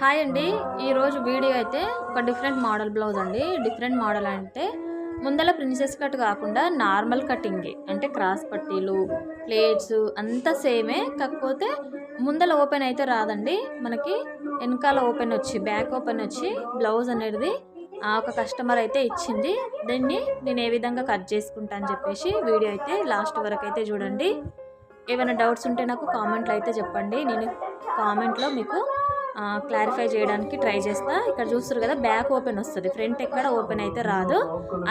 Hi అండి. ఈరోజు video అయితే ఒక డిఫరెంట్ మోడల్ బ్లౌజ్ అండి. డిఫరెంట్ మోడల్ అంటే ముందల ప్రిన్సెస్ కట్ కాకుండా నార్మల్ కటింగే. అంటే క్రాస్ పట్టీలు ప్లేట్స్ అంతా సేమే. కాకపోతే ముందల ఓపెన్ అయితే రాదండి. మనకి వెనకాల ఓపెన్ వచ్చి బ్యాక్ ఓపెన్ వచ్చి బ్లౌజ్ అనేది ఆ, ఒక కస్టమర్ అయితే ఇచ్చింది. దీన్ని నేను ఏ విధంగా కట్ చేసుకుంటా అని చెప్పేసి వీడియో అయితే లాస్ట్ వరకు అయితే చూడండి. ఏమైనా డౌట్స్ ఉంటే నాకు కామెంట్లో అయితే చెప్పండి. నేను కామెంట్లో మీకు క్లారిఫై చేయడానికి ట్రై చేస్తా. ఇక్కడ చూస్తారు కదా బ్యాక్ ఓపెన్ వస్తుంది. ఫ్రంట్ ఎక్కడ ఓపెన్ అయితే రాదు.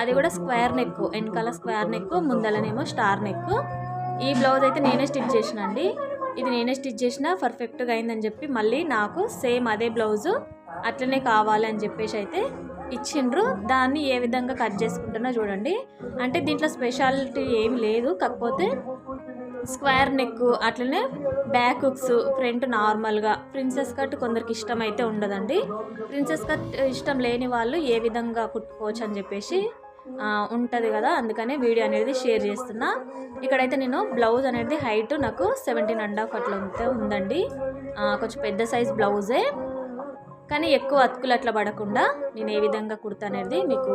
అది కూడా స్క్వేర్ నెక్ వెనకాల స్క్వేర్ నెక్ ముందలనేమో స్టార్ నెక్ ఈ బ్లౌజ్ అయితే నేనే స్టిచ్ చేసిన అండి. ఇది నేనే స్టిచ్ చేసిన పర్ఫెక్ట్గా అయిందని చెప్పి మళ్ళీ నాకు సేమ్ అదే బ్లౌజు అట్లనే కావాలి అని చెప్పేసి అయితే ఇచ్చిండ్రు. దాన్ని ఏ విధంగా కట్ చేసుకుంటున్నా చూడండి. అంటే దీంట్లో స్పెషాలిటీ ఏమి లేదు. కాకపోతే స్క్వేర్ నెక్ అట్లనే బ్యాక్ హుక్స్ ఫ్రంట్ నార్మల్గా. ప్రిన్సెస్ కట్ కొందరికి ఇష్టం అయితే ఉండదండి. ప్రిన్సెస్ కట్ ఇష్టం లేని వాళ్ళు ఏ విధంగా కుట్టుకోవచ్చు అని చెప్పేసి ఉంటుంది కదా. అందుకనే వీడియో అనేది షేర్ చేస్తున్నా. ఇక్కడైతే నేను బ్లౌజ్ అనేది హైట్ నాకు సెవెంటీన్ అండ్ హాఫ్ అట్లా ఉంటే ఉందండి. కొంచెం పెద్ద సైజ్ బ్లౌజే. కానీ ఎక్కువ అతుకులు అట్లా పడకుండా నేను ఏ విధంగా కుడతానేది మీకు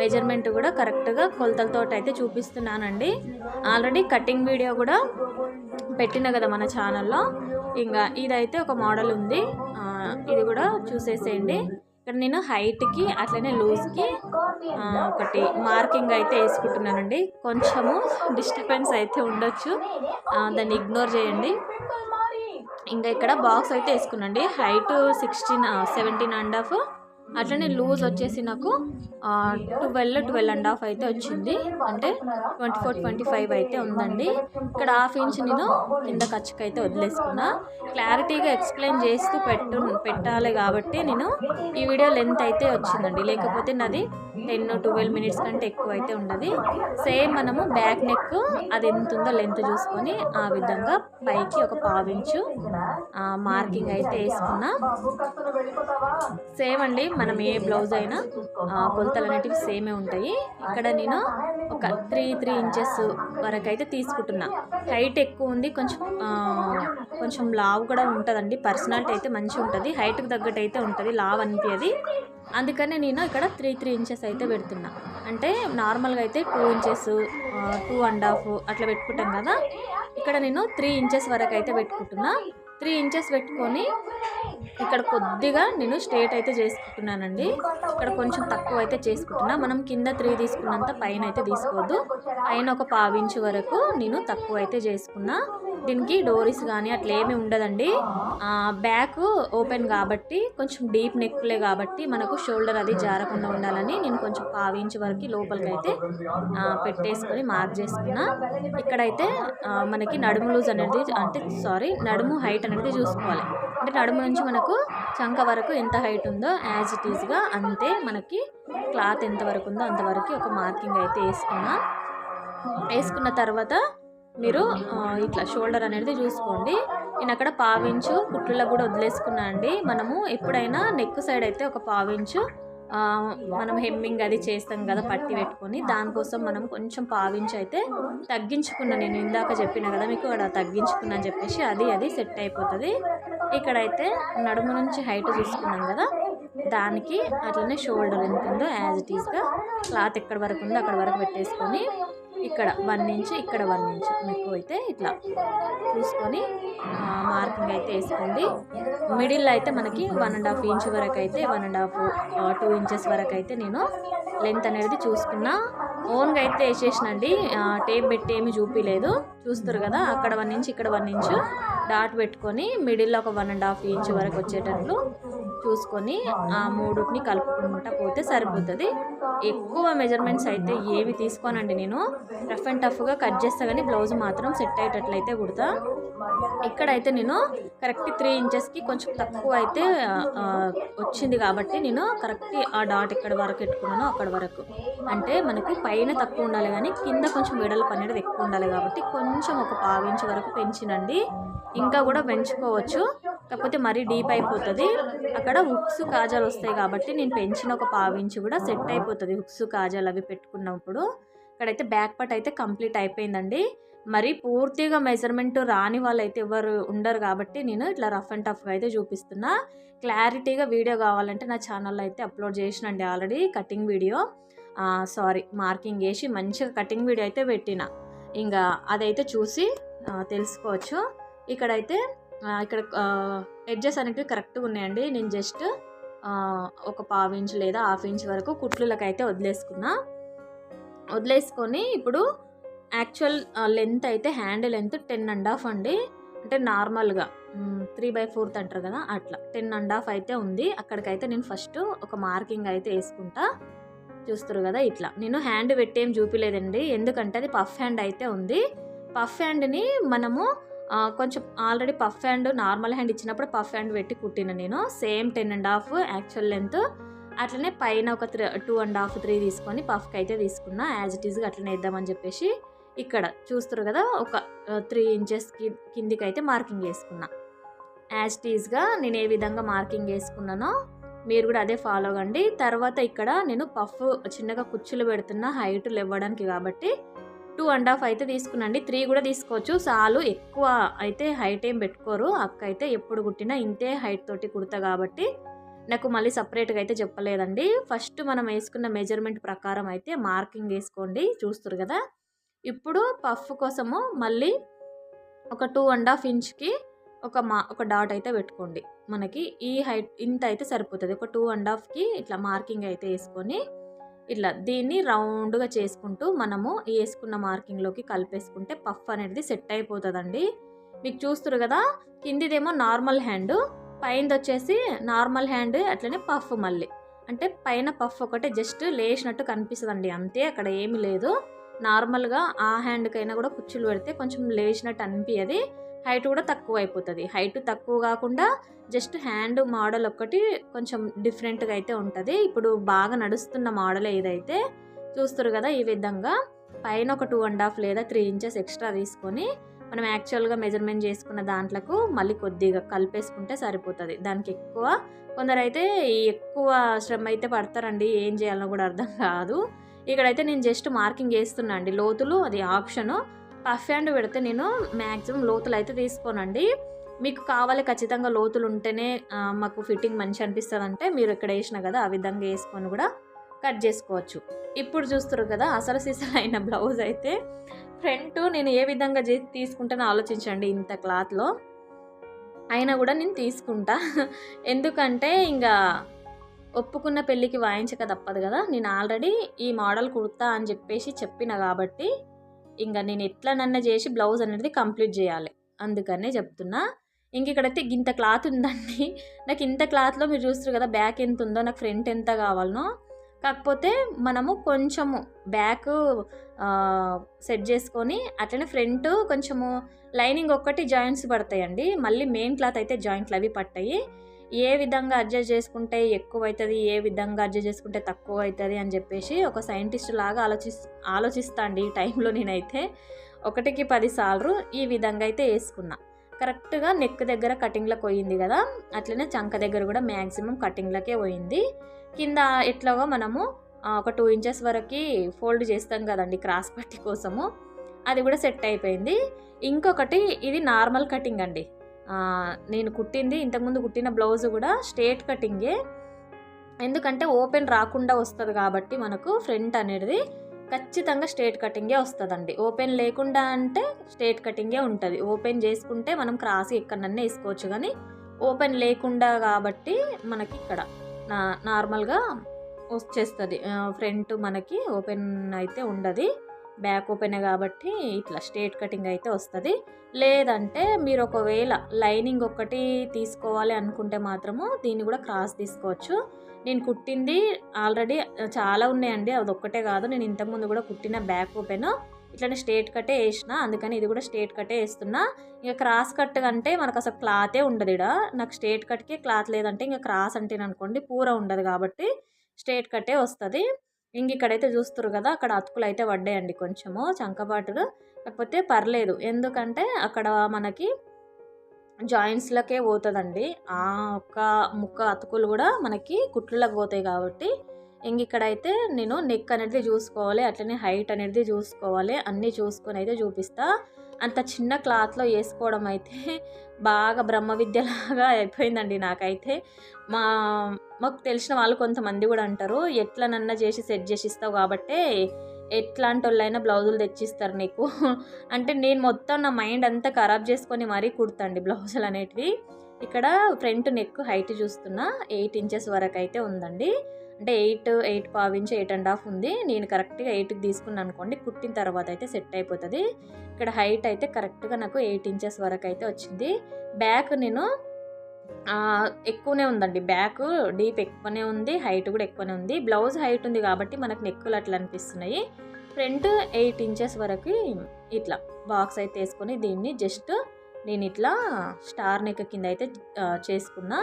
మెజర్మెంట్ కూడా కరెక్ట్గా కొలతలతో అయితే చూపిస్తున్నానండి. ఆల్రెడీ కటింగ్ వీడియో కూడా పెట్టిన కదా మన ఛానల్లో ఇంకా ఇదైతే ఒక మోడల్ ఉంది. ఇది కూడా చూసేసేయండి. ఇక్కడ నేను హైట్కి అట్లనే లూజ్కి ఒకటి మార్కింగ్ అయితే వేసుకుంటున్నానండి. కొంచెము డిస్టర్బెన్స్ అయితే ఉండొచ్చు. దాన్ని ఇగ్నోర్ చేయండి. ఇంకా ఇక్కడ బాక్స్ అయితే వేసుకున్నాండి height sixteen seventeen and half అట్లనే లూజ్ వచ్చేసి నాకు ట్వెల్వ్ ట్వెల్వ్ అండ్ హాఫ్ అయితే వచ్చింది. అంటే ట్వంటీ ఫోర్ ట్వంటీ ఫైవ్ అయితే ఉందండి. ఇక్కడ హాఫ్ ఇంచ్ నేను కింద ఖర్చుకి అయితే వదిలేసుకున్నా. క్లారిటీగా ఎక్స్ప్లెయిన్ చేస్తూ పెట్టు పెట్టాలి కాబట్టి నేను ఈ వీడియో లెంత్ అయితే వచ్చిందండి. లేకపోతే నాది టెన్ ట్వెల్వ్ మినిట్స్ కంటే ఎక్కువ అయితే ఉండదు. సేమ్ మనము బ్యాక్ నెక్ అది ఎంత ఉందో లెంత్ చూసుకొని ఆ విధంగా పైకి ఒక పావించు మార్కింగ్ అయితే వేసుకున్నా. సేమ్ అండి మనం ఏ బ్లౌజ్ అయినా కొలతలు అనేటివి సేమే ఉంటాయి. ఇక్కడ నేను ఒక త్రీ త్రీ ఇంచెస్ వరకు అయితే తీసుకుంటున్నా. హైట్ ఎక్కువ ఉంది కొంచెం కొంచెం లావ్ కూడా ఉంటుందండి. పర్సనాలిటీ అయితే మంచిగా ఉంటుంది. హైట్కి తగ్గట్టు అయితే ఉంటుంది లావ్ అనిపించదు అందుకనే నేను ఇక్కడ త్రీ త్రీ ఇంచెస్ అయితే పెడుతున్నా. అంటే నార్మల్గా అయితే two inches two and half అట్లా పెట్టుకుంటాం కదా. ఇక్కడ నేను త్రీ ఇంచెస్ వరకు అయితే పెట్టుకుంటున్నా. త్రీ ఇంచెస్ పెట్టుకొని ఇక్కడ కొద్దిగా నేను స్ట్రేట్ అయితే చేసుకుంటున్నానండి. ఇక్కడ కొంచెం తక్కువ అయితే చేసుకుంటున్నా. మనం కింద త్రీ తీసుకున్నంత పైన అయితే తీసుకోవద్దు. పైన ఒక పావించు వరకు నేను తక్కువ అయితే చేసుకున్నా. దీనికి డోరీస్ కానీ అట్లా ఏమి ఉండదండి. బ్యాక్ ఓపెన్ కాబట్టి కొంచెం డీప్ నెక్లే కాబట్టి మనకు షోల్డర్ అది జారకుండా ఉండాలని నేను కొంచెం పావించు వరకు లోపలికి అయితే పెట్టేసుకొని మార్క్ చేసుకున్నా. ఇక్కడైతే మనకి నడుము లూజ్ అనేది అంటే సారీ నడుము హైట్ అనేది చూసుకోవాలి. అంటే నడుము నుంచి మనకు చంక వరకు ఎంత హైట్ ఉందో యాజ్ ఇట్ ఈజ్గా అంతే మనకి క్లాత్ ఎంత వరకు ఉందో అంతవరకు ఒక మార్కింగ్ అయితే వేసుకున్నా. వేసుకున్న తర్వాత మీరు ఇట్లా షోల్డర్ అనేది చూసుకోండి. నేను అక్కడ పావించు కుట్లలో కూడా వదిలేసుకున్నా అండి. మనము ఎప్పుడైనా నెక్ సైడ్ అయితే ఒక పావించు మనం హెమ్మింగ్ అది చేస్తాం కదా పట్టి పెట్టుకొని దానికోసం మనం కొంచెం పావించి అయితే తగ్గించుకున్నా నేను ఇందాక చెప్పిన కదా మీకు అక్కడ తగ్గించుకున్నా అని చెప్పేసి అది అది సెట్ అయిపోతుంది. ఇక్కడైతే నడుము నుంచి హైట్ చూసుకున్నాం కదా దానికి అట్లనే షోల్డర్ ఎంత ఉందో యాజ్ ఇట్ ఈస్గా క్లాత్ ఎక్కడ వరకు ఉందో అక్కడ వరకు పెట్టేసుకొని ఇక్కడ వన్ ఇంచ్ ఇక్కడ వన్ ఇంచ్. మీకు అయితే ఇట్లా చూసుకొని మార్కింగ్ అయితే వేసుకోండి. మిడిల్ అయితే మనకి వన్ అండ్ హాఫ్ ఇంచ్ వరకు అయితే one and half two inches వరకు అయితే నేను లెంత్ అనేది చూసుకున్నా. ఓన్గా అయితే వేసేసినండి. టేప్ పెట్టి ఏమి చూపించలేదు చూస్తారు కదా అక్కడ వన్ ఇంచ్ ఇక్కడ వన్ ఇంచ్. డాట్ పెట్టుకొని మిడిల్లో ఒక వన్ అండ్ హాఫ్ ఇంచ్ వరకు వచ్చేటట్లు చూసుకొని ఆ మూడుని కలుపుకుంటా పోతే సరిపోతుంది. ఎక్కువ మెజర్మెంట్స్ అయితే ఏవి తీసుకోనండి నేను. రఫ్ అండ్ టఫ్గా కట్ చేస్తా కానీ బ్లౌజ్ మాత్రం సెట్ అయ్యేటట్లయితే కుడతా. ఇక్కడైతే నేను కరెక్ట్ త్రీ ఇంచెస్కి కొంచెం తక్కువ అయితే వచ్చింది కాబట్టి నేను కరెక్ట్ ఆ డాట్ ఎక్కడ వరకు పెట్టుకున్నానో అక్కడ వరకు. అంటే మనకు పైన తక్కువ ఉండాలి కానీ కింద కొంచెం వెడల్పు అనేది ఎక్కువ ఉండాలి కాబట్టి కొంచెం ఒక పావించి వరకు పెంచినండి. ఇంకా కూడా పెంచుకోవచ్చు. కాకపోతే మరీ డీప్ అయిపోతుంది. అక్కడ హుక్స్ కాజాలు వస్తాయి కాబట్టి నేను పెంచిన ఒక పావించి కూడా సెట్ అయిపోతుంది హుక్స్ కాజాలు అవి పెట్టుకున్నప్పుడు. ఇక్కడైతే బ్యాక్ పార్ట్ అయితే కంప్లీట్ అయిపోయిందండి. మరి పూర్తిగా మెజర్మెంట్ రాని వాళ్ళైతే ఎవరు ఉండరు కాబట్టి నేను ఇట్లా రఫ్ అండ్ టఫ్గా అయితే చూపిస్తున్నా. క్లారిటీగా వీడియో కావాలంటే నా ఛానల్లో అయితే upload చేసినండి already cutting video. Sorry marking వేసి మంచిగా కటింగ్ వీడియో అయితే పెట్టిన. ఇంకా అదైతే చూసి తెలుసుకోవచ్చు. ఇక్కడైతే ఇక్కడ ఎడ్జెస్ అనేవి కరెక్ట్గా ఉన్నాయండి. నేను జస్ట్ ఒక పావు ఇంచ్ లేదా హాఫ్ ఇంచ్ వరకు కుట్లులకు అయితే వదిలేసుకున్నా. వదిలేసుకొని ఇప్పుడు యాక్చువల్ లెంత్ అయితే hand length ten and half అండి. అంటే నార్మల్గా త్రీ బై ఫోర్త్ అంటారు కదా అట్లా. టెన్ అండ్ హాఫ్ అయితే ఉంది. అక్కడికైతే నేను ఫస్ట్ ఒక మార్కింగ్ అయితే వేసుకుంటా. చూస్తారు కదా ఇట్లా. నేను హ్యాండ్ పెట్టేం చూపిలేదండి. ఎందుకంటే అది పఫ్ హ్యాండ్ అయితే ఉంది. పఫ్ హ్యాండ్ని మనము కొంచెం already puff hand normal hand ఇచ్చినప్పుడు పఫ్ హ్యాండ్ పెట్టి కుట్టిన నేను. Same ten and half actual length. అట్లనే పైన ఒక three two and half three తీసుకొని పఫ్కి అయితే తీసుకున్నా. యాజ్ ఇట్ ఈజ్గా అట్లనే వేద్దామని చెప్పేసి ఇక్కడ చూస్తారు కదా ఒక త్రీ ఇంచెస్ కిందికి అయితే మార్కింగ్ వేసుకున్నా. యాజ్ ఇట్ ఈజ్గా నేను ఏ విధంగా మార్కింగ్ వేసుకున్నానో మీరు కూడా అదే ఫాలో అవ్వండి తర్వాత ఇక్కడ నేను పఫ్ చిన్నగా కుచ్చులు పెడుతున్న హైట్ ఇవ్వడానికి కాబట్టి టూ అండ్ హాఫ్ అయితే తీసుకునండి. త్రీ కూడా తీసుకోవచ్చు. చాలు ఎక్కువ అయితే హైట్ ఏం పెట్టుకోరు. అక్క అయితే ఎప్పుడు కుట్టినా ఇంతే హైట్ తోటి కుడతా కాబట్టి నాకు మళ్ళీ సపరేట్గా అయితే చెప్పలేదండి. ఫస్ట్ మనం వేసుకున్న మెజర్మెంట్ ప్రకారం అయితే మార్కింగ్ వేసుకోండి. చూస్తారు కదా? ఇప్పుడు పఫ్ కోసము మళ్ళీ ఒక టూ అండ్ హాఫ్ ఇంచ్కి ఒక మా ఒక డాట్ అయితే పెట్టుకోండి. మనకి ఈ హైట్ ఇంత అయితే సరిపోతుంది. ఒక టూ అండ్ హాఫ్కి ఇట్లా మార్కింగ్ అయితే వేసుకొని ఇట్లా దీన్ని రౌండ్గా చేసుకుంటూ మనము వేసుకున్న మార్కింగ్లోకి కలిపేసుకుంటే పఫ్ అనేది సెట్ అయిపోతుందండి. మీకు చూస్తారు కదా కిందిదేమో నార్మల్ హ్యాండ్ పైనది వచ్చేసి నార్మల్ హ్యాండ్ అట్లనే పఫ్ మళ్ళీ. అంటే పైన పఫ్ ఒకటే జస్ట్ లేచినట్టు కనిపిస్తుందండి అంతే. అక్కడ ఏమీ లేదు. నార్మల్గా ఆ హ్యాండ్కైనా కూడా కుచ్చులు పెడితే కొంచెం లేచినట్టు అనిపించదు హైట్ కూడా తక్కువ అయిపోతుంది హైట్ తక్కువ కాకుండా జస్ట్ హ్యాండ్ మోడల్ ఒక్కటి కొంచెం డిఫరెంట్గా అయితే ఉంటుంది. ఇప్పుడు బాగా నడుస్తున్న మోడల్ ఏదైతే చూస్తారు కదా ఈ విధంగా పైన ఒక టూ అండ్ హాఫ్ లేదా త్రీ ఇంచెస్ ఎక్స్ట్రా తీసుకొని మనం యాక్చువల్గా మెజర్మెంట్ చేసుకున్న దాంట్లకు మళ్ళీ కొద్దిగా కలిపేసుకుంటే సరిపోతుంది. దానికి ఎక్కువ కొందరైతే ఎక్కువ శ్రమ అయితే పడతారండి. ఏం చేయాలో కూడా అర్థం కాదు. ఇక్కడైతే నేను జస్ట్ మార్కింగ్ చేస్తున్నా అండి. లోతులు అది ఆప్షను. పఫ్ హ్యాండ్ పెడితే నేను మ్యాక్సిమం లోతులు అయితే తీసుకోనండి. మీకు కావాలి ఖచ్చితంగా లోతులు ఉంటేనే మాకు ఫిట్టింగ్ మంచి అనిపిస్తుంది అంటే మీరు ఇక్కడ వేసిన కదా ఆ విధంగా వేసుకొని కూడా కట్ చేసుకోవచ్చు. ఇప్పుడు చూస్తారు కదా అసలు సీసలు అయిన బ్లౌజ్ అయితే ఫ్రంట్ నేను ఏ విధంగా తీసుకుంటానో ఆలోచించండి ఇంత క్లాత్లో. అయినా కూడా నేను తీసుకుంటా. ఎందుకంటే ఇంకా ఒప్పుకున్న పెళ్ళికి వాయించక తప్పదు కదా నేను ఆల్రెడీ ఈ మోడల్ కుడతా అని చెప్పేసి చెప్పిన కాబట్టి ఇంకా నేను ఎట్లా చేసి బ్లౌజ్ అనేది కంప్లీట్ చేయాలి. అందుకనే చెప్తున్నా. ఇంక ఇక్కడైతే ఇంత క్లాత్ ఉందండి. నాకు ఇంత క్లాత్లో మీరు చూస్తారు కదా బ్యాక్ ఎంత ఉందో నాకు ఫ్రంట్ ఎంత కావాలనో. కాకపోతే మనము కొంచెము బ్యాక్ సెట్ చేసుకొని అట్లనే ఫ్రంట్ కొంచెము లైనింగ్ ఒక్కటి జాయింట్స్ పడతాయండి. మళ్ళీ మెయిన్ క్లాత్ అయితే జాయింట్లు అవి పట్టాయి. ఏ విధంగా అడ్జస్ట్ చేసుకుంటే ఎక్కువ అవుతుంది ఏ విధంగా అడ్జస్ట్ చేసుకుంటే తక్కువ అవుతుంది అని చెప్పేసి ఒక సైంటిస్ట్ లాగా ఆలోచి ఆలోచిస్తాండి ఈ టైంలో నేనైతే. ఒకటికి పది సార్లు ఈ విధంగా అయితే వేసుకున్నా. కరెక్ట్గా నెక్ దగ్గర కటింగ్లకు పోయింది కదా అట్లనే చంక దగ్గర కూడా మ్యాక్సిమం కటింగ్లకే పోయింది. కింద ఎట్లాగో మనము ఒక టూ ఇంచెస్ వరకు ఫోల్డ్ చేస్తాం కదండి క్రాస్ పట్టి కోసము. అది కూడా సెట్ అయిపోయింది. ఇంకొకటి ఇది నార్మల్ కటింగ్ అండి. నేను కుట్టింది ఇంతకుముందు కుట్టిన బ్లౌజ్ కూడా స్ట్రేట్ కటింగే. ఎందుకంటే ఓపెన్ రాకుండా వస్తుంది కాబట్టి మనకు ఫ్రంట్ అనేది ఖచ్చితంగా స్ట్రేట్ కటింగే వస్తుందండి. ఓపెన్ లేకుండా అంటే స్ట్రేట్ కటింగే ఉంటుంది. ఓపెన్ చేసుకుంటే మనం క్రాస్ ఎక్కడన్నా వేసుకోవచ్చు కానీ ఓపెన్ లేకుండా కాబట్టి మనకి ఇక్కడ నా నార్మల్గా వచ్చేస్తుంది. ఫ్రంట్ మనకి ఓపెన్ అయితే ఉండదు. బ్యాక్ ఓపెన్ కాబట్టి ఇట్లా స్ట్రేట్ కటింగ్ అయితే వస్తుంది. లేదంటే మీరు ఒకవేళ లైనింగ్ ఒకటి తీసుకోవాలి అనుకుంటే మాత్రము దీన్ని కూడా క్రాస్ తీసుకోవచ్చు. నేను కుట్టింది ఆల్రెడీ చాలా ఉన్నాయండి అది ఒక్కటే కాదు. నేను ఇంతకుముందు కూడా కుట్టిన బ్యాక్ ఓపెన్. ఇట్లానే స్ట్రేట్ కట్టే వేసిన అందుకని ఇది కూడా స్ట్రేట్ కట్టే వేస్తున్నా. ఇంకా క్రాస్ కట్ అంటే మనకు అసలు క్లాతే ఉండదు ఇక్కడ నాకు స్ట్రేట్ కట్కే క్లాత్ లేదంటే ఇంకా క్రాస్ అంటే అనుకోండి పూర ఉండదు కాబట్టి స్ట్రేట్ కట్టే వస్తుంది. ఇంక ఇక్కడైతే చూస్తారు కదా అక్కడ అతుకులు అయితే పడ్డాయండి కొంచెము చంకబాటులు. కాకపోతే పర్లేదు. ఎందుకంటే అక్కడ మనకి జాయింట్స్లకే పోతుందండి. ఆ ఒక్క ముక్క అతుకులు కూడా మనకి కుట్లలోకి పోతాయి కాబట్టి ఇంక ఇక్కడైతే నేను నెక్ అనేది చూసుకోవాలి అట్లనే హైట్ అనేది చూసుకోవాలి అన్నీ చూసుకొని అయితే చూపిస్తా. అంత చిన్న క్లాత్లో వేసుకోవడం అయితే బాగా బ్రహ్మ విద్యలాగా అయిపోయిందండి నాకైతే. మా మాకు తెలిసిన వాళ్ళు కొంతమంది కూడా అంటారు ఎట్లనన్నా చేసి సెట్ చేసి ఇస్తావు కాబట్టే ఎట్లాంటి వాళ్ళైనా బ్లౌజులు తెచ్చిస్తారు నీకు. అంటే నేను మొత్తం నా మైండ్ అంతా ఖరాబ్ చేసుకొని మరీ కుడతాండి బ్లౌజులు అనేటివి. ఇక్కడ ఫ్రంట్ నెక్ హైట్ చూస్తున్నా ఎయిట్ ఇంచెస్ వరకు అయితే ఉందండి. అంటే ఎయిట్ ఎయిట్ పావించి ఎయిట్ అండ్ హాఫ్ ఉంది. నేను కరెక్ట్గా ఎయిట్కి తీసుకున్నాను అనుకోండి కుట్టిన తర్వాత అయితే సెట్ అయిపోతుంది. ఇక్కడ హైట్ అయితే కరెక్ట్గా నాకు ఎయిట్ ఇంచెస్ వరకు అయితే వచ్చింది. బ్యాక్ నేను ఎక్కువనే ఉందండి. బ్యాక్ డీప్ ఎక్కువనే ఉంది హైట్ కూడా ఎక్కువనే ఉంది. బ్లౌజ్ హైట్ ఉంది కాబట్టి మనకు నెక్కులు అట్లా అనిపిస్తున్నాయి. ఫ్రంట్ ఎయిట్ ఇంచెస్ వరకు ఇట్లా బాక్స్ అయితే వేసుకొని దీన్ని జస్ట్ నేను ఇట్లా స్టార్ నెక్ కింద అయితే చేసుకున్నా.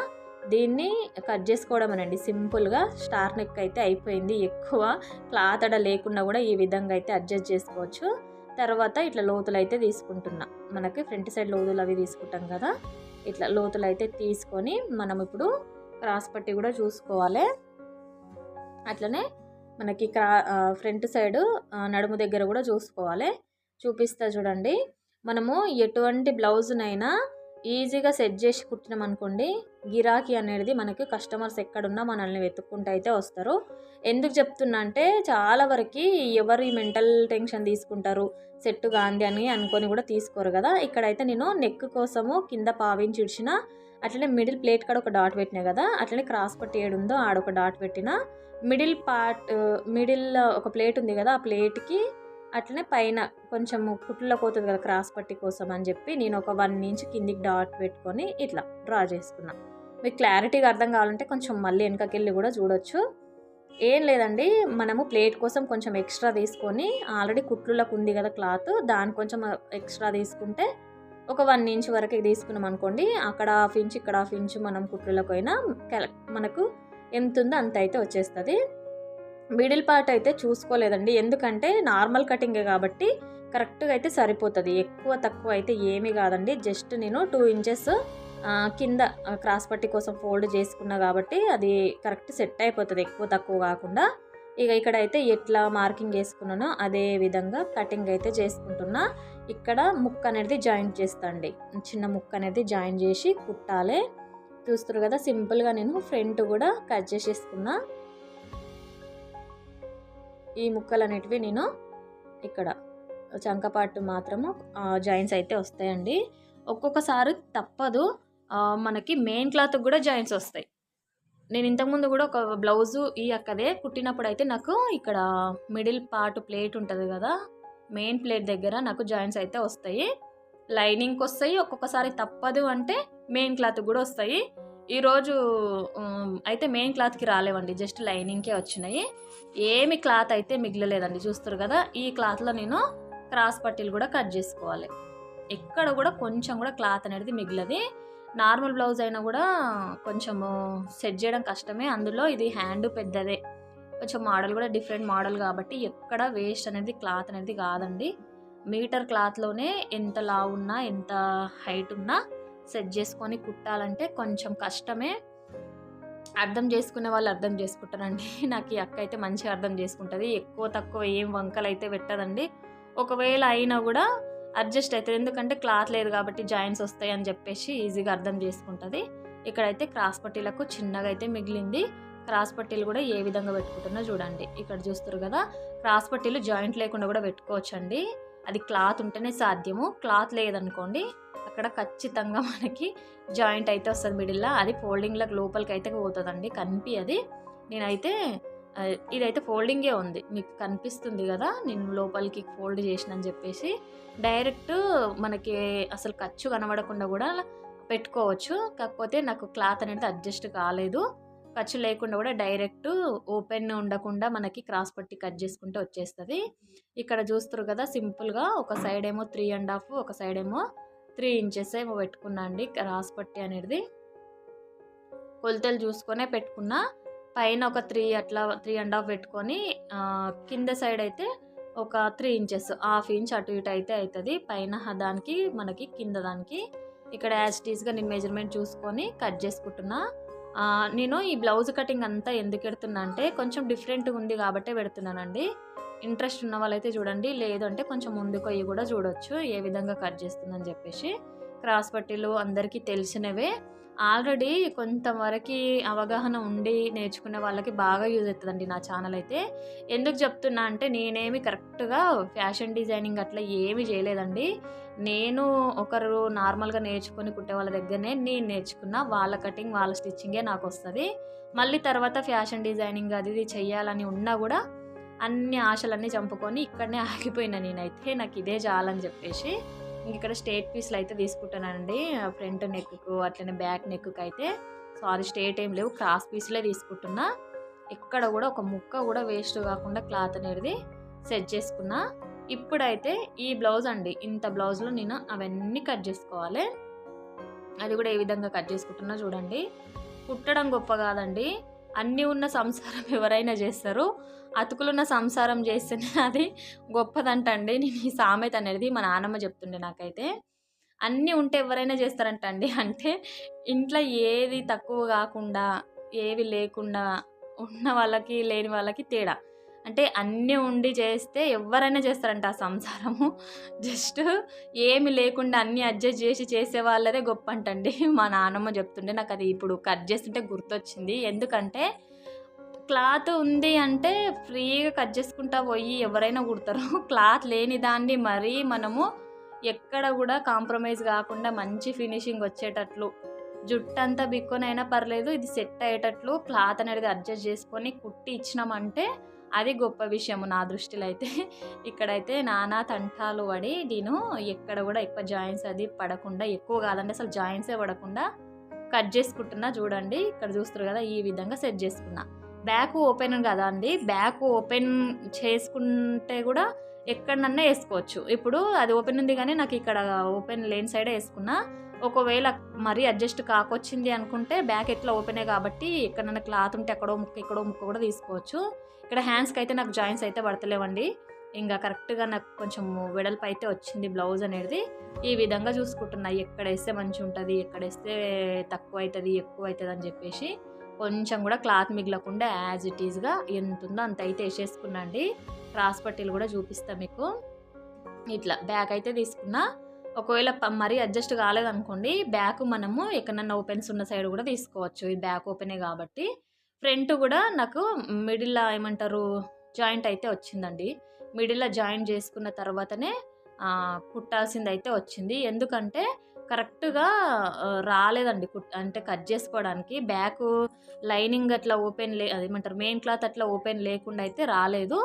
దీన్ని కట్ చేసుకోవడం అనండి. సింపుల్గా స్టార్ నెక్ అయితే అయిపోయింది. ఎక్కువ క్లాత్ అడ లేకుండా కూడా ఈ విధంగా అయితే అడ్జస్ట్ చేసుకోవచ్చు. తర్వాత ఇట్లా లోతులు అయితే తీసుకుంటున్నా. మనకి ఫ్రంట్ సైడ్ లోతులు అవి తీసుకుంటాం కదా. ఇట్లా లోతులు అయితే తీసుకొని మనం ఇప్పుడు క్రాస్ పట్టి కూడా చూసుకోవాలి. అట్లనే మనకి క్రా ఫ్రంట్ సైడ్ నడుము దగ్గర కూడా చూసుకోవాలి. చూపిస్తా చూడండి. మనము ఎటువంటి బ్లౌజ్నైనా ఈజీగా సెట్ చేసి కుట్టినాం అనుకోండి గిరాకీ అనేది మనకి కస్టమర్స్ ఎక్కడున్నా మనల్ని వెతుక్కుంటూ అయితే వస్తారు. ఎందుకు చెప్తున్నా అంటే చాలా వరకు ఎవరు ఈ మెంటల్ టెన్షన్ తీసుకుంటారు సెట్ గాంధీ అని అనుకొని కూడా తీసుకోరు కదా. ఇక్కడైతే నేను నెక్ కోసము కింద పావించి ఇడిచిన అట్లనే మిడిల్ ప్లేట్ కాడ ఒక డాట్ పెట్టినా కదా అట్లనే క్రాస్ పట్టి ఏడుందో ఆడొక డాట్ పెట్టిన మిడిల్ పార్ట్ మిడిల్ ఒక ప్లేట్ ఉంది కదా ఆ ప్లేట్కి అట్లనే పైన కొంచెం కుట్లలో కోతుంది కదా క్రాస్ పట్టి కోసం అని చెప్పి నేను ఒక వన్ ఇంచ్ కిందికి డాట్ పెట్టుకొని ఇట్లా డ్రా చేసుకున్నా. మీకు క్లారిటీగా అర్థం కావాలంటే కొంచెం మళ్ళీ వెనకకి వెళ్ళి కూడా చూడొచ్చు. ఏం లేదండి మనము ప్లేట్ కోసం కొంచెం ఎక్స్ట్రా తీసుకొని ఆల్రెడీ కుట్లులకు ఉంది కదా క్లాత్ దాని కొంచెం ఎక్స్ట్రా తీసుకుంటే ఒక వన్ ఇంచ్ వరకు తీసుకున్నాం అనుకోండి అక్కడ హాఫ్ ఇంచ్ ఇక్కడ హాఫ్ ఇంచ్ మనం కుట్లులకు అయినా కెల- మనకు ఎంత ఉందో అంత అయితే వచ్చేస్తుంది. మిడిల్ పార్ట్ అయితే చూసుకోలేదండి. ఎందుకంటే నార్మల్ కటింగే కాబట్టి కరెక్ట్గా అయితే సరిపోతుంది. ఎక్కువ తక్కువ అయితే ఏమీ కాదండి. జస్ట్ నేను టూ ఇంచెస్ కింద క్రాస్ పట్టి కోసం ఫోల్డ్ చేసుకున్నా కాబట్టి అది కరెక్ట్ సెట్ అయిపోతుంది. ఎక్కువ తక్కువ కాకుండా ఇక ఇక్కడ అయితే ఎట్లా మార్కింగ్ చేసుకున్నానో అదే విధంగా కటింగ్ అయితే చేసుకుంటున్నా. ఇక్కడ ముక్క అనేది జాయింట్ చేస్తాండి చిన్న ముక్క అనేది జాయిన్ చేసి కుట్టాలి. చూస్తారు కదా సింపుల్గా నేను ఫ్రంట్ కూడా కట్ చేసేసుకున్నా. ఈ ముక్కలు అనేటివి నేను ఇక్కడ చంకపాటు మాత్రము జాయింట్స్ అయితే వస్తాయండి. ఒక్కొక్కసారి తప్పదు. మనకి మెయిన్ క్లాత్ కూడా జాయింట్స్ వస్తాయి. నేను ఇంతకుముందు కూడా ఒక బ్లౌజు ఈ అక్కదే కుట్టినప్పుడు అయితే నాకు ఇక్కడ మిడిల్ పార్ట్ ప్లేట్ ఉంటుంది కదా మెయిన్ ప్లేట్ దగ్గర నాకు జాయింట్స్ అయితే వస్తాయి. లైనింగ్కి వస్తాయి. ఒక్కొక్కసారి తప్పదు అంటే మెయిన్ క్లాత్ కూడా వస్తాయి. ఈరోజు అయితే మెయిన్ క్లాత్కి రాలేవండి. జస్ట్ లైనింగ్కే వచ్చినాయి. ఏమి క్లాత్ అయితే మిగలలేదండి చూస్తారు కదా? ఈ క్లాత్లో నేను క్రాస్ పట్టీలు కూడా కట్ చేసుకోవాలి. ఎక్కడ కూడా కొంచెం కూడా క్లాత్ అనేది మిగిలది. నార్మల్ బ్లౌజ్ అయినా కూడా కొంచెము సెట్ చేయడం కష్టమే. అందులో ఇది హ్యాండ్ పెద్దదే. కొంచెం మోడల్ కూడా డిఫరెంట్ మోడల్ కాబట్టి ఎక్కడ వేస్ట్ అనేది క్లాత్ అనేది కాదండి. మీటర్ క్లాత్లోనే ఎంత లావు ఉన్నా ఎంత హైట్ ఉన్నా సెట్ చేసుకొని కుట్టాలంటే కొంచెం కష్టమే. అర్థం చేసుకునే వాళ్ళు అర్థం చేసుకుంటారండి. నాకు ఈ అక్క అయితే మంచిగా అర్థం చేసుకుంటుంది. ఎక్కువ తక్కువ ఏం వంకలు అయితే పెట్టదండి. ఒకవేళ అయినా కూడా అడ్జస్ట్ అవుతుంది. ఎందుకంటే క్లాత్ లేదు కాబట్టి జాయింట్స్ వస్తాయి అని చెప్పేసి ఈజీగా అర్థం చేసుకుంటుంది. ఇక్కడైతే క్రాస్ పట్టీలకు చిన్నగా అయితే మిగిలింది. క్రాస్ పట్టీలు కూడా ఏ విధంగా పెట్టుకుంటున్నా చూడండి. ఇక్కడ చూస్తారు కదా క్రాస్ పట్టీలు జాయింట్ లేకుండా కూడా పెట్టుకోవచ్చండి. అది క్లాత్ ఉంటేనే సాధ్యము. క్లాత్ లేదనుకోండి అక్కడ ఖచ్చితంగా మనకి జాయింట్ అయితే వస్తుంది మిడిల్లో అది ఫోల్డింగ్లకు లోపలికి అయితే పోతుందండి కనిపి అది నేనైతే ఇదైతే ఫోల్డింగే ఉంది. మీకు కనిపిస్తుంది కదా నేను లోపలికి ఫోల్డ్ చేసినని చెప్పేసి. డైరెక్ట్ మనకి అసలు ఖర్చు కనబడకుండా కూడా పెట్టుకోవచ్చు. కాకపోతే నాకు క్లాత్ అనేది అడ్జస్ట్ కాలేదు. ఖర్చు లేకుండా కూడా డైరెక్ట్ ఓపెన్ ఉండకుండా మనకి క్రాస్ పట్టి కట్ చేసుకుంటే వచ్చేస్తుంది. ఇక్కడ చూస్తారు కదా సింపుల్గా ఒక సైడ్ ఏమో త్రీ అండ్ హాఫ్ ఒక సైడ్ ఏమో త్రీ ఇంచెస్ ఏమో పెట్టుకున్నా అండి క్రాస్ పట్టి అనేది. కొలతలు చూసుకొనే పెట్టుకున్నా పైన ఒక త్రీ అట్లా త్రీ అండ్ హాఫ్ పెట్టుకొని కింద సైడ్ అయితే ఒక త్రీ ఇంచెస్ హాఫ్ ఇంచ్ అటు ఇటు అయితే అవుతుంది పైన దానికి మనకి కింద దానికి ఇక్కడ యాజ్టీస్గా నేను మెజర్మెంట్ చూసుకొని కట్ చేసుకుంటున్నా. నేను ఈ బ్లౌజ్ కటింగ్ అంతా ఎందుకు పెడుతున్నా అంటే కొంచెం డిఫరెంట్గా ఉంది కాబట్టే పెడుతున్నానండి. ఇంట్రెస్ట్ ఉన్న వాళ్ళైతే చూడండి. లేదంటే కొంచెం ముందుకు అయ్యి కూడా చూడొచ్చు ఏ విధంగా కట్ చేస్తుందని చెప్పేసి. క్రాస్ పట్టీలు అందరికీ తెలిసినవే. ఆల్రెడీ కొంతవరకు అవగాహన ఉండి నేర్చుకునే వాళ్ళకి బాగా యూజ్ అవుతుందండి నా ఛానల్ అయితే. ఎందుకు చెప్తున్నా అంటే నేనేమి కరెక్ట్గా ఫ్యాషన్ డిజైనింగ్ అట్లా ఏమి చేయలేదండి. నేను ఒకరు నార్మల్గా నేర్చుకొని కుట్టే వాళ్ళ దగ్గరనే నేను నేర్చుకున్న వాళ్ళ కటింగ్ వాళ్ళ స్టిచ్చింగే నాకు వస్తుంది. మళ్ళీ తర్వాత ఫ్యాషన్ డిజైనింగ్ అది ఇది చెయ్యాలని ఉన్నా కూడా అన్ని ఆశలన్నీ చంపుకొని ఇక్కడనే ఆగిపోయినా నేనైతే. నాకు ఇదే చాలని చెప్పేసి ఇక్కడ స్టేట్ పీస్లు అయితే తీసుకుంటానండి. ఫ్రంట్ నెక్కు అట్లనే బ్యాక్ నెక్కు అయితే సారీ స్టేట్ ఏం లేవు. క్రాస్ పీస్లే తీసుకుంటున్నా. ఎక్కడ కూడా ఒక ముక్క కూడా వేస్ట్ కాకుండా క్లాత్ అనేది సెట్ చేసుకున్నా. ఇప్పుడైతే ఈ బ్లౌజ్ అండి. ఇంత బ్లౌజ్లో నేను అవన్నీ కట్ చేసుకోవాలి. అది కూడా ఏ విధంగా కట్ చేసుకుంటున్నా చూడండి. కుట్టడం గొప్ప కాదండి. అన్నీ ఉన్న సంసారం ఎవరైనా చేస్తారు. అతుకులున్న సంసారం చేస్తేనే అది గొప్పదంటండి. నేను ఈ సామెత అనేది మా నాన్నమ్మ చెప్తుండే నాకైతే. అన్నీ ఉంటే ఎవరైనా చేస్తారంటండి. అంటే ఇంట్లో ఏది తక్కువ కాకుండా ఏవి లేకుండా ఉన్న వాళ్ళకి లేని వాళ్ళకి తేడా. అంటే అన్నీ ఉండి చేస్తే ఎవరైనా చేస్తారంట ఆ సంసారము. జస్ట్ ఏమి లేకుండా అన్నీ అడ్జస్ట్ చేసి చేసే వాళ్ళదే గొప్ప అంటండి మా నాన్నమ్మ చెప్తుండే నాకు అది ఇప్పుడు కట్ చేస్తుంటే గుర్తొచ్చింది. ఎందుకంటే క్లాత్ ఉంది అంటే ఫ్రీగా కట్ చేసుకుంటా పోయి ఎవరైనా కుడతారు. క్లాత్ లేని దాన్ని మరీ మనము ఎక్కడ కూడా కాంప్రమైజ్ కాకుండా మంచి ఫినిషింగ్ వచ్చేటట్లు జుట్టు అంతా బిక్కునైనా పర్లేదు ఇది సెట్ అయ్యేటట్లు క్లాత్ అనేది అడ్జస్ట్ చేసుకొని కుట్టి ఇచ్చినామంటే అది గొప్ప విషయము నా దృష్టిలో అయితే. ఇక్కడైతే నానా తంటాలు పడి నేను ఎక్కడ కూడా ఎక్కువ జాయింట్స్ అది పడకుండా ఎక్కువ కాదండి అసలు జాయింట్సే పడకుండా కట్ చేసుకుంటున్నా. చూడండి ఇక్కడ చూస్తారు కదా ఈ విధంగా సెట్ చేసుకున్నా. బ్యాక్ ఓపెన్ కదా అండి. బ్యాక్ ఓపెన్ చేసుకుంటే కూడా ఎక్కడన్నా వేసుకోవచ్చు. ఇప్పుడు అది ఓపెన్ ఉంది కానీ నాకు ఇక్కడ ఓపెన్ లేని సైడే వేసుకున్నా. ఒకవేళ మరీ అడ్జస్ట్ కాకొచ్చింది అనుకుంటే బ్యాక్ ఎట్లా ఓపెనే కాబట్టి ఎక్కడన్నా క్లాత్ ఉంటే ఎక్కడో ముక్క ఎక్కడో ముక్క కూడా తీసుకోవచ్చు. ఇక్కడ హ్యాండ్స్కి అయితే నాకు జాయింట్స్ అయితే పడతలేవండి. ఇంకా కరెక్ట్గా నాకు కొంచెం వెడల్పు అయితే వచ్చింది బ్లౌజ్ అనేది. ఈ విధంగా చూసుకుంటున్నా. ఎక్కడ వేస్తే మంచిగా ఉంటుంది ఎక్కడ వేస్తే తక్కువ అవుతుంది ఎక్కువ అవుతుంది అని చెప్పేసి. కొంచెం కూడా క్లాత్ మిగలకుండా యాజ్ ఇట్ ఈస్గా ఎంత ఉందో అంత అయితే వేసేసుకున్నాండి. క్రాస్ పట్టీలు కూడా చూపిస్తా మీకు. ఇట్లా బ్యాక్ అయితే తీసుకున్నా. ఒకవేళ మరీ అడ్జస్ట్ కాలేదనుకోండి బ్యాక్ మనము ఎక్కడన్నా ఓపెన్స్ ఉన్న సైడ్ కూడా తీసుకోవచ్చు. ఇది బ్యాక్ ఓపెనే కాబట్టి. ఫ్రంట్ కూడా నాకు మిడిల్లో ఏమంటారు జాయింట్ అయితే వచ్చిందండి. మిడిల్లో జాయింట్ చేసుకున్న తర్వాతనే కుట్టాల్సింది అయితే వచ్చింది. ఎందుకంటే కరెక్ట్గా రాలేదండి కుట్ అంటే కట్ చేసుకోవడానికి. బ్యాక్ లైనింగ్ అట్లా ఓపెన్ లే అదేమంటారు మెయిన్ క్లాత్ అట్లా ఓపెన్ లేకుండా అయితే రాలేదు.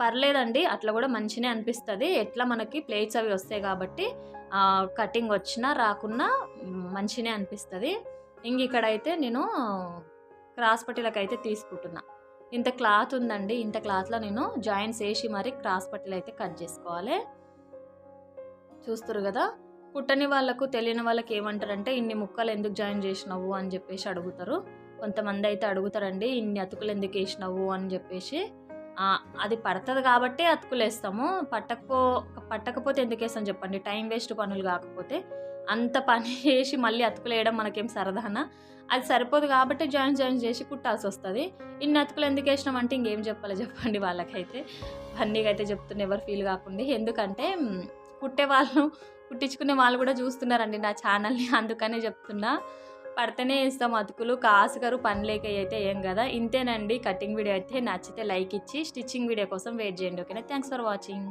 పర్లేదండి అట్లా కూడా మంచినే అనిపిస్తుంది. ఎట్లా మనకి ప్లేట్స్ అవి వస్తాయి కాబట్టి కటింగ్ వచ్చినా రాకున్నా మంచినే అనిపిస్తుంది. ఇంక ఇక్కడైతే నేను క్రాస్ పట్టీలకు అయితే తీసుకుంటున్నా. ఇంత క్లాత్ ఉందండి ఇంత క్లాత్లో నేను జాయింట్స్ వేసి మరి క్రాస్ పట్టీలు అయితే కట్ చేసుకోవాలి. చూస్తారు కదా? కుట్టని వాళ్ళకు తెలియని వాళ్ళకి ఏమంటారంటే ఇన్ని ముక్కలు ఎందుకు జాయిన్ చేసినావు? అని చెప్పేసి అడుగుతారు. కొంతమంది అయితే అడుగుతారండి ఇన్ని అతుకులు ఎందుకు వేసినావు? అని చెప్పేసి. అది పడుతుంది కాబట్టి అతుకులు వేస్తాము పట్టకపో పట్టకపోతే ఎందుకు వేస్తాం చెప్పండి? టైం వేస్ట్ పనులు కాకపోతే. అంత పని చేసి మళ్ళీ అతుకులు వేయడం మనకేం సరదానా? అది సరిపోదు కాబట్టి జాయిన్ జాయిన్ చేసి కుట్టాల్సి వస్తుంది ఇన్ని అతుకులు ఎందుకు వేసినాం అంటే ఇంకేం చెప్పాలి చెప్పండి వాళ్ళకైతే. ఫన్నీగా అయితే చెప్తున్న ఎవరు ఫీల్ కాకుండా. ఎందుకంటే కుట్టే వాళ్ళు కుట్టించుకునే వాళ్ళు కూడా చూస్తున్నారండి నా ఛానల్ని అందుకనే చెప్తున్నా. పడితేనే ఇస్తాం అతుకులు కాసుగారు పని లేక అయితే ఏం కదా. ఇంతేనండి కటింగ్ వీడియో అయితే నచ్చితే లైక్ ఇచ్చి స్టిచ్చింగ్ వీడియో కోసం వెయిట్ చేయండి ఓకేనా? Thanks for watching.